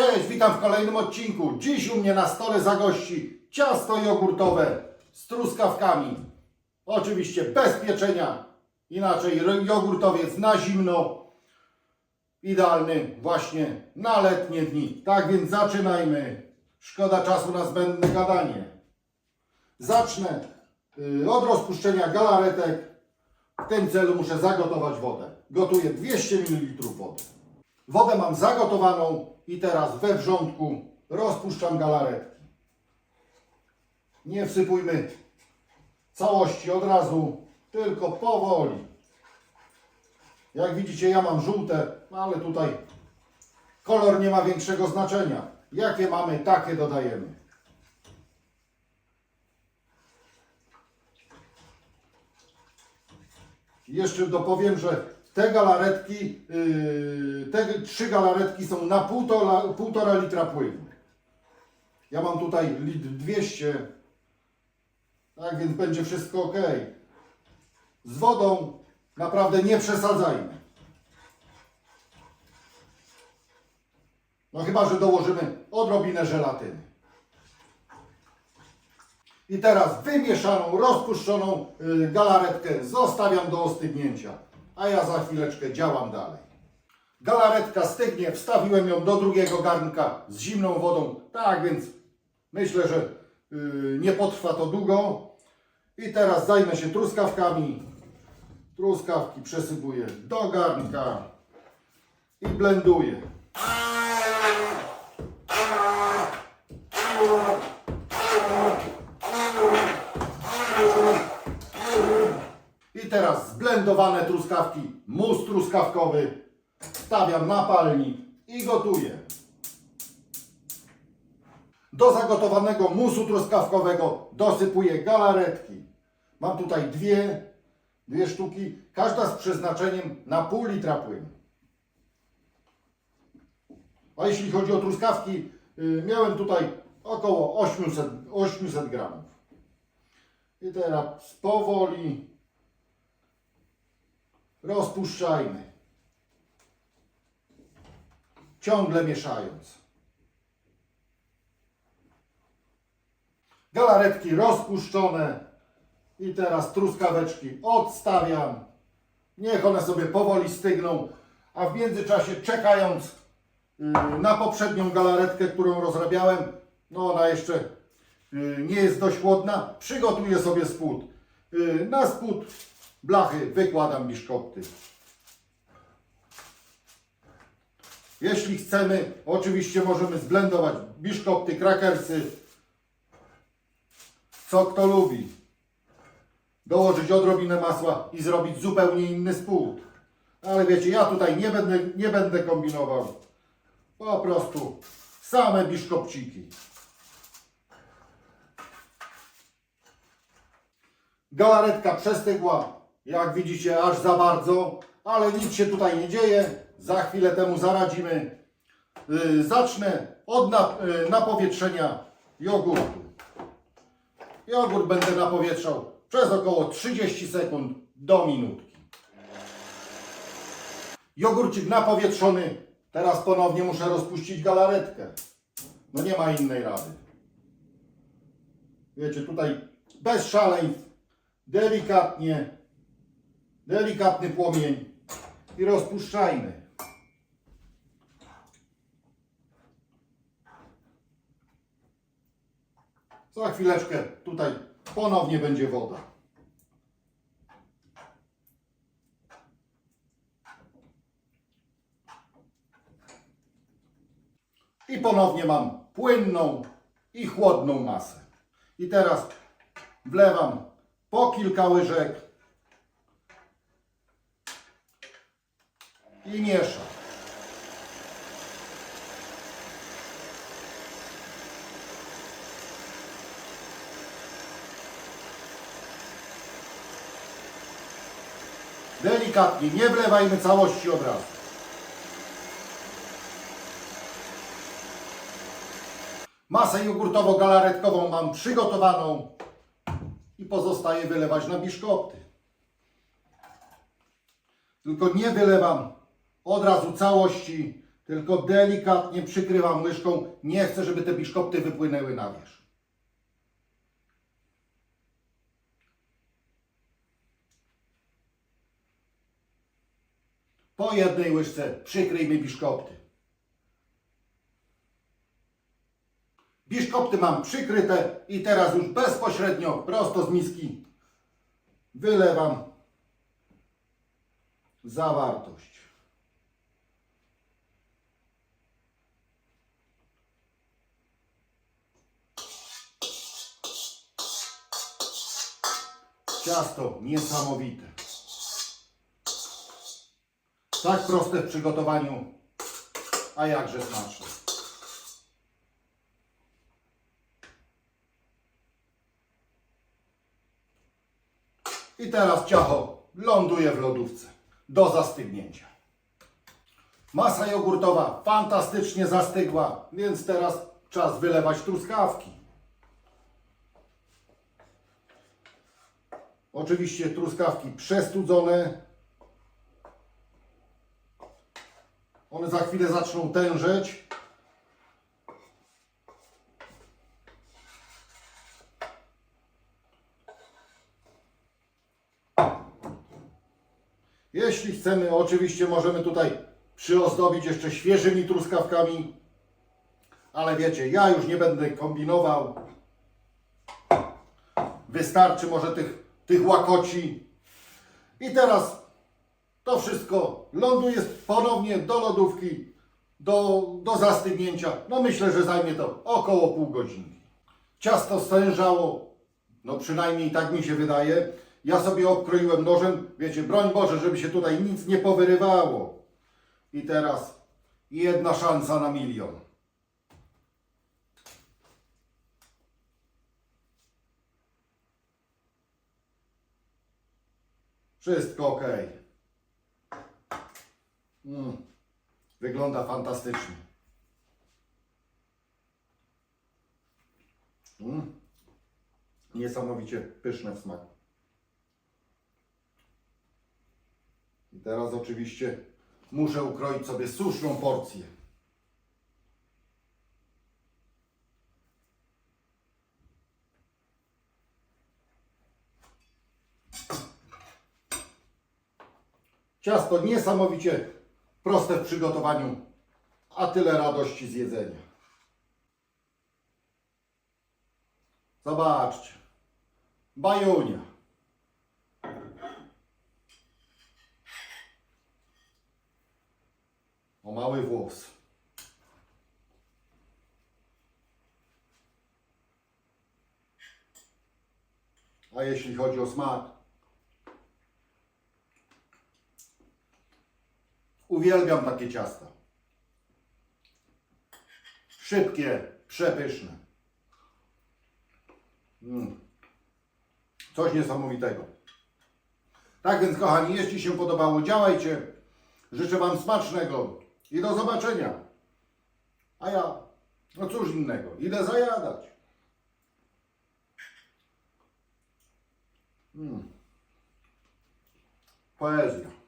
Cześć, witam w kolejnym odcinku. Dziś u mnie na stole zagości ciasto jogurtowe z truskawkami. Oczywiście bez pieczenia, inaczej jogurtowiec na zimno. Idealny właśnie na letnie dni. Tak więc zaczynajmy. Szkoda czasu na zbędne gadanie. Zacznę y, od rozpuszczenia galaretek. W tym celu muszę zagotować wodę. Gotuję 200 ml wody. Wodę mam zagotowaną i teraz we wrzątku rozpuszczam galaretki. Nie wsypujmy całości od razu, tylko powoli. Jak widzicie, ja mam żółte, no ale tutaj kolor nie ma większego znaczenia. Jakie mamy, takie dodajemy. Jeszcze dopowiem, że te galaretki, yy, te trzy galaretki są na półtora, półtora litra płynu. Ja mam tutaj litr 200, tak więc będzie wszystko ok. Z wodą naprawdę nie przesadzajmy. No chyba, że dołożymy odrobinę żelatyny. I teraz wymieszaną, rozpuszczoną y, galaretkę zostawiam do ostygnięcia, a ja za chwileczkę działam dalej. Galaretka stygnie, wstawiłem ją do drugiego garnka z zimną wodą, tak więc myślę, że y, nie potrwa to długo. I teraz zajmę się truskawkami. Truskawki przesypuję do garnka i blenduję. I teraz zblendowane truskawki, mus truskawkowy stawiam na palnik i gotuję. Do zagotowanego musu truskawkowego dosypuję galaretki. Mam tutaj dwie, dwie sztuki, każda z przeznaczeniem na pół litra płynu. A jeśli chodzi o truskawki, y, miałem tutaj około 800, 800 gramów. I teraz powoli rozpuszczajmy. Ciągle mieszając. Galaretki rozpuszczone. I teraz truskaweczki odstawiam. Niech one sobie powoli stygną. A w międzyczasie czekając y, na poprzednią galaretkę, którą rozrabiałem, no ona jeszcze y, nie jest dość chłodna, przygotuję sobie spód. Y, Na spód blachy wykładam biszkopty. Jeśli chcemy, oczywiście możemy zblendować biszkopty, krakersy, co kto lubi. Dołożyć odrobinę masła i zrobić zupełnie inny spód. Ale wiecie, ja tutaj nie będę, nie będę kombinował. Po prostu same biszkopciki. Galaretka przestygła, jak widzicie, aż za bardzo, ale nic się tutaj nie dzieje. Za chwilę temu zaradzimy. Yy, zacznę od yy, napowietrzenia jogurtu. Jogurt będę napowietrzał przez około 30 sekund do minutki. Jogurcik napowietrzony. Teraz ponownie muszę rozpuścić galaretkę. No nie ma innej rady. Wiecie, tutaj bez szaleństw, delikatnie, delikatny płomień i rozpuszczajmy. Za chwileczkę tutaj ponownie będzie woda. I ponownie mam płynną i chłodną masę. I teraz wlewam po kilka łyżek i mieszam. Delikatnie, nie wlewajmy całości od razu. Masę jogurtowo-galaretkową mam przygotowaną i pozostaje wylewać na biszkopty. Tylko nie wylewam od razu całości, Tylko delikatnie przykrywam łyżką. Nie chcę, żeby te biszkopty wypłynęły na wierzch. Po jednej łyżce przykryjmy biszkopty. Biszkopty mam przykryte i teraz już bezpośrednio, prosto z miski wylewam zawartość. Ciasto niesamowite. Tak proste w przygotowaniu, a jakże smaczne. I teraz ciacho ląduje w lodówce do zastygnięcia. Masa jogurtowa fantastycznie zastygła, więc teraz czas wylewać truskawki. Oczywiście truskawki przestudzone. One za chwilę zaczną tężeć. Jeśli chcemy, oczywiście możemy tutaj przyozdobić jeszcze świeżymi truskawkami, ale wiecie, ja już nie będę kombinował. Wystarczy może tych, tych łakoci. I teraz to wszystko ląduje ponownie do lodówki, do, do zastygnięcia. No myślę, że zajmie to około pół godzinki. Ciasto stężało, no przynajmniej tak mi się wydaje. Ja sobie obkroiłem nożem, wiecie, broń Boże, żeby się tutaj nic nie powyrywało. I teraz jedna szansa na milion. Wszystko ok. Mm. Wygląda fantastycznie. Mm. Niesamowicie pyszne w smaku. I teraz oczywiście muszę ukroić sobie słuszną porcję. Ciasto niesamowicie proste w przygotowaniu, a tyle radości z jedzenia. Zobaczcie. Bajunia. O mały włos. A jeśli chodzi o smak, uwielbiam takie ciasta. Szybkie, przepyszne. Mm. Coś niesamowitego. Tak więc, kochani, jeśli się podobało, działajcie. Życzę Wam smacznego i do zobaczenia. A ja, no cóż innego, idę zajadać. Mm. Poezja.